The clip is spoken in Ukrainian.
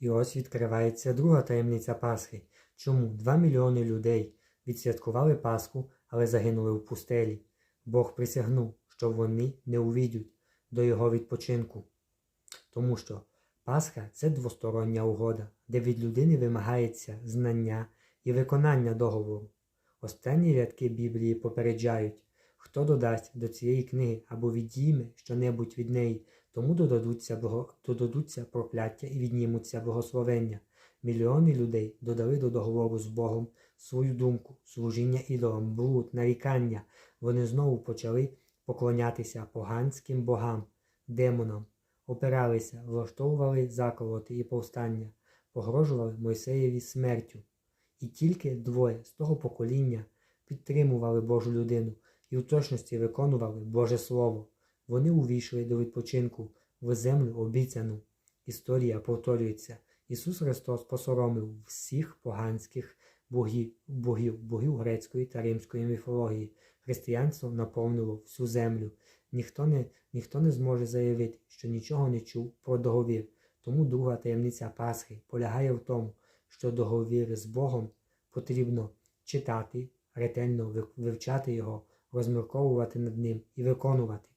І ось відкривається друга таємниця Пасхи. Чому 2 мільйони людей відсвяткували Пасху, але загинули в пустелі? Бог присягнув, що вони не увійдуть до його відпочинку. Тому що Пасха це двостороння угода, де від людини вимагається знання і виконання договору. Останні рядки Біблії попереджають, хто додасть до цієї книги або відійме щонебудь від неї, тому додадуться, додадуться прокляття і віднімуться благословення. Мільйони людей додали до договору з Богом свою думку, служіння ідолам, блуд, нарікання. Вони знову почали поклонятися поганським богам, демонам, опиралися, влаштовували заколоти і повстання, погрожували Мойсеєві смертю. І тільки двоє з того покоління підтримували Божу людину і в точності виконували Боже Слово. Вони увійшли до відпочинку в землю обіцяну. Історія повторюється. Ісус Христос посоромив всіх поганських богів, богів, богів грецької та римської міфології. Християнство наповнило всю землю. Ніхто не, ніхто не зможе заявити, що нічого не чув про договір. Тому друга таємниця Пасхи полягає в тому, що договір з Богом потрібно читати, ретельно вивчати його, розмірковувати над ним і виконувати.